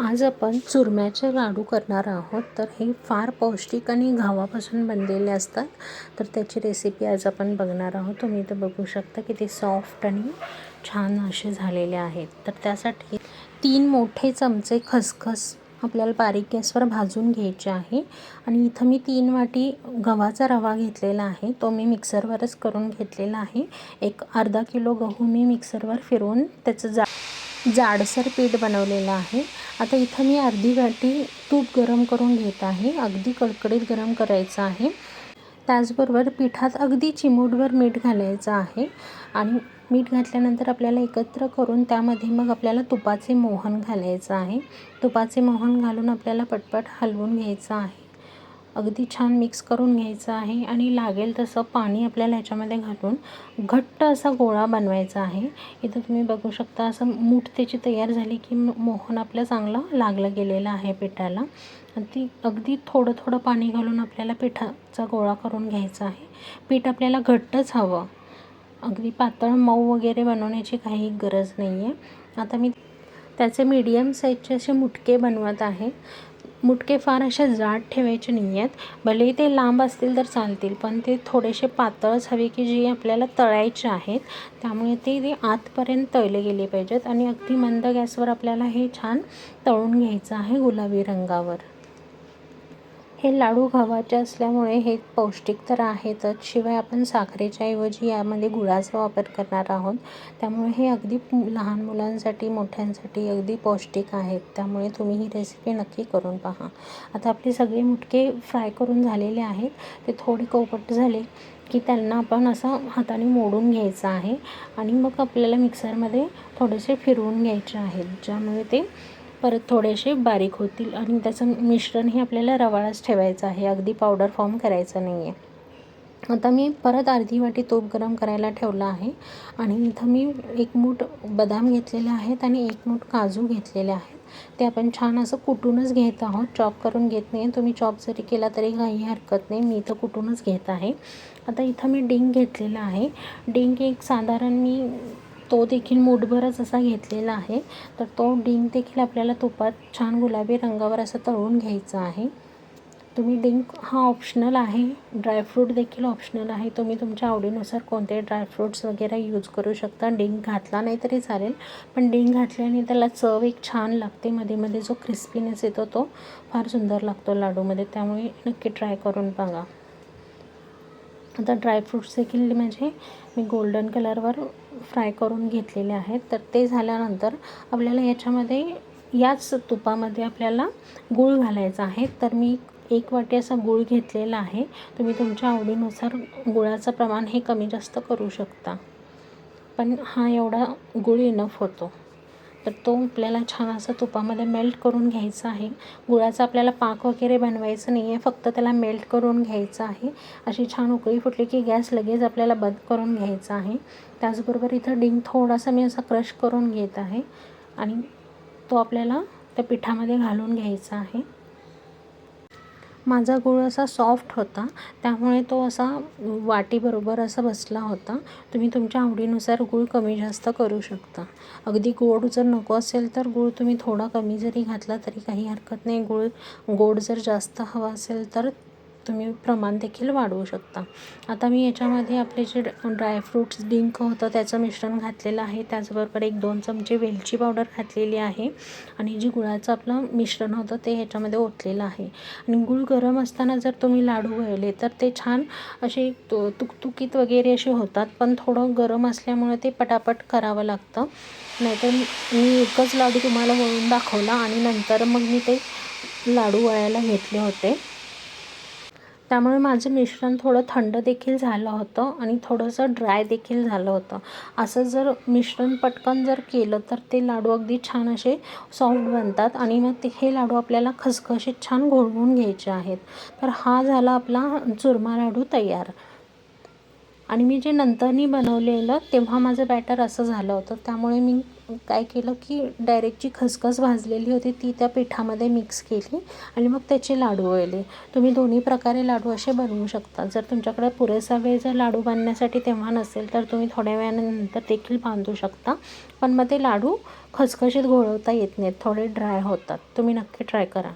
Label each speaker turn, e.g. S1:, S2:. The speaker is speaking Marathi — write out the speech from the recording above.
S1: आज आपण चुरम्याचे लाडू करणार आहोत. तर हे फार पौष्टिक आणि घावापासून बनलेले असतात. तर त्याची रेसिपी आज आपण बघणार आहोत. तुम्ही इथं बघू शकता की ते सॉफ्ट आणि छान असे झालेले आहेत. तर त्यासाठी तीन मोठे चमचे खसखस आपल्याला बारीक गॅसवर भाजून घ्यायचे आहे. आणि इथं मी तीन वाटी गव्हाचा रवा घेतलेला आहे. तो मी मिक्सरवरच करून घेतलेला आहे. एक अर्धा किलो गहू मी मिक्सरवर फिरवून त्याचं जा जाडसर पीठ बनवलेलं आहे. आता इथं मी अर्धी वाटी तूप गरम करून घेत आहे. अगदी कडकडीत गरम करायचं आहे. त्याचबरोबर पिठात अगदी चिमूटभर मीठ घालायचं आहे. आणि मीठ घातल्यानंतर आपल्याला एकत्र करून त्यामध्ये मग आपल्याला तुपाचे मोहन घालायचं आहे. तुपाचे मोहन घालून आपल्याला पटपट हलवून घ्यायचं आहे. अगदी छान मिक्स करून घ्यायचं आहे. आणि लागेल तसं पाणी आपल्याला ह्याच्यामध्ये घालून घट्ट असा गोळा बनवायचा आहे. इथं तुम्ही बघू शकता असं मूठ त्याची तयार झाली की मोहन आपलं चांगलं लागलं गेलेलं आहे पिठाला. ती अगदी थोडं थोडं पाणी घालून आपल्याला पिठाचा गोळा करून घ्यायचा आहे. पीठ आपल्याला घट्टच हवं. अगदी पातळ मऊ वगैरे बनवण्याची काही गरज नाही आहे आता मी त्याचे मीडियम साईजचे असे मुटके बनवत आहे. मुटके फार असे जाड ठेवायचे नाही आहेत भलेही ते लांब असतील तर चालतील पण ते थोडेसे पातळच हवे की जे आपल्याला तळायचे आहेत. त्यामुळे ते ते आतपर्यंत तळले गेले पाहिजेत आणि अगदी मंद गॅसवर आपल्याला हे छान तळून घ्यायचं आहे गुलाबी रंगावर. हे लाडू गव्हाचे असल्यामुळे हे पौष्टिक तर आहेतच. शिवाय आपण साखरेच्या ऐवजी यामध्ये गुळाचा वापर करणार आहोत. त्यामुळे हे अगदी लहान मुलांसाठी मोठ्यांसाठी अगदी पौष्टिक आहेत. त्यामुळे तुम्ही ही रेसिपी नक्की करून पहा. आता आपले सगळे मुटके फ्राय करून झालेले आहेत. ते थोडे कोपट झाले की त्यांना आपण असं हाताने मोडून घ्यायचं आहे. आणि मग आपल्याला मिक्सरमध्ये थोडेसे फिरवून घ्यायचे आहेत. ज्यामुळे ते परत थोडेसे बारीक होतील आणि त्याचं मिश्रण हे आपल्याला रवाळाच ठेवायचं आहे. अगदी पावडर फॉर्म करायचं नाही आहे आता मी परत अर्धी वाटी तूप गरम करायला ठेवलं आहे आणि इथं मी एक मूठ बदाम घेतलेले आहेत आणि एक मूठ काजू घेतलेले आहेत. ते आपण छान असं कुटूनच घेत आहोत. चॉप करून घेत नाही. तुम्ही चॉप जरी केला तरी काही हरकत नाही. मी इथं कुटूनच घेत आहे. आता इथं मी डिंक घेतलेला आहे. डिंक एक साधारण मी तो देखील मूठभरच असा घेतलेला आहे. तर तो डिंक देखील आपल्याला तुपात छान गुलाबी रंगावर असं तळून घ्यायचा आहे. तुम्ही डिंक हा ऑप्शनल आहे. ड्रायफ्रूट देखील ऑप्शनल आहे. तुम्ही तुमच्या आवडीनुसार कोणते ड्रायफ्रूट्स वगैरे यूज करू शकता. डिंक घातला नाही तरी चालेल. पण डिंक घातल्याने त्याला चव एक छान लागते. मध्ये मध्ये जो क्रिस्पीनेस येतो तो फार सुंदर लागतो लाडूमध्ये. त्यामुळे नक्की ट्राय करून बघा. आता ड्रायफ्रूट्स देखील म्हणजे मी गोल्डन कलरवर फ्राय करून घेतलेले आहेत. तर ते झाल्यानंतर आपल्याला याच्यामध्ये याच तुपामध्ये आपल्याला गूळ घालायचा आहे. तर मी एक वाटी असा गूळ घेतलेला आहे. तुम्ही तुमच्या आवडीनुसार गुळाचं प्रमाण हे कमी जास्त करू शकता. पण हा एवढा गूळ इनफ होतो. तर तो आपल्याला छान असा तुपामध्ये मेल्ट करून घ्यायचा आहे. गुळाचा आपल्याला पाक वगैरे बनवायचं नाही आहे फक्त त्याला मेल्ट करून घ्यायचं आहे. अशी छान उकळी फुटली की गॅस लगेच आपल्याला बंद करून घ्यायचा आहे. त्याचबरोबर इथं डिंक थोडासा मी असा क्रश करून घेत आहे आणि तो आपल्याला त्या पिठामध्ये घालून घ्यायचा आहे. माझा गूळ असा सॉफ्ट होता. त्यामुळे तो असा वाटीबरोबर असा बसला होता. तुम्ही तुमच्या आवडीनुसार गूळ कमी जास्त करू शकता. अगदी गोड जर नको असेल तर गूळ तुम्ही थोडा कमी जरी घातला तरी काही हरकत नाही. गूळ गोड जर जास्त हवा असेल तर तुम्ही प्रमाण देखील वाढवू शकता. आता मी याच्यामध्ये आपले जे ड्रायफ्रूट्स डिंक होतं त्याचं मिश्रण घातलेलं आहे. त्याचबरोबर एक दोन चमचे वेलची पावडर घातलेली आहे. आणि जी गुळाचं आपलं मिश्रण होतं ते ह्याच्यामध्ये ओतलेलं आहे. आणि गुळ गरम असताना जर तुम्ही लाडू वळले तर ते छान असे तुकतुकीत वगैरे असे होतात पण थोडं गरम असल्यामुळे ते पटापट करावं लागतं. नाहीतर मी एकच लाडू तुम्हाला वळून दाखवला आणि नंतर मग मी ते लाडू वळायला घेतले होते. त्यामुळे माझं मिश्रण थोडं थंड देखील झालं होतं आणि थोडंसं ड्राय देखील झालं होतं. असं जर मिश्रण पटकन जर केलं तर ते लाडू अगदी छान असे सॉफ्ट बनतात आणि मग ते हे लाडू आपल्याला खसखशीत छान घोळवून घ्यायचे आहेत. तर हा झाला आपला चुरमा लाडू तयार. आणि मी जे नंतरनी बनवलेलं तेव्हा माझं बॅटर असं झालं होतं. त्यामुळे मी काय केलं की डायरेक्ट जी खसखस भाजलेली होती ती त्या पिठामध्ये मिक्स केली आणि मग त्याचे लाडू वळले तुम्ही दोन्ही प्रकारे लाडू असे बनवू शकता. जर तुमच्याकडे पुरेसा वेळ जर लाडू बांधण्यासाठी तेव्हा नसेल तर तुम्ही थोड्या वेळानंतर देखील बांधू शकता. पण मग ते लाडू खसखशीत घोळवता येत नाहीत थोडे ड्राय होतात. तुम्ही नक्की ट्राय करा.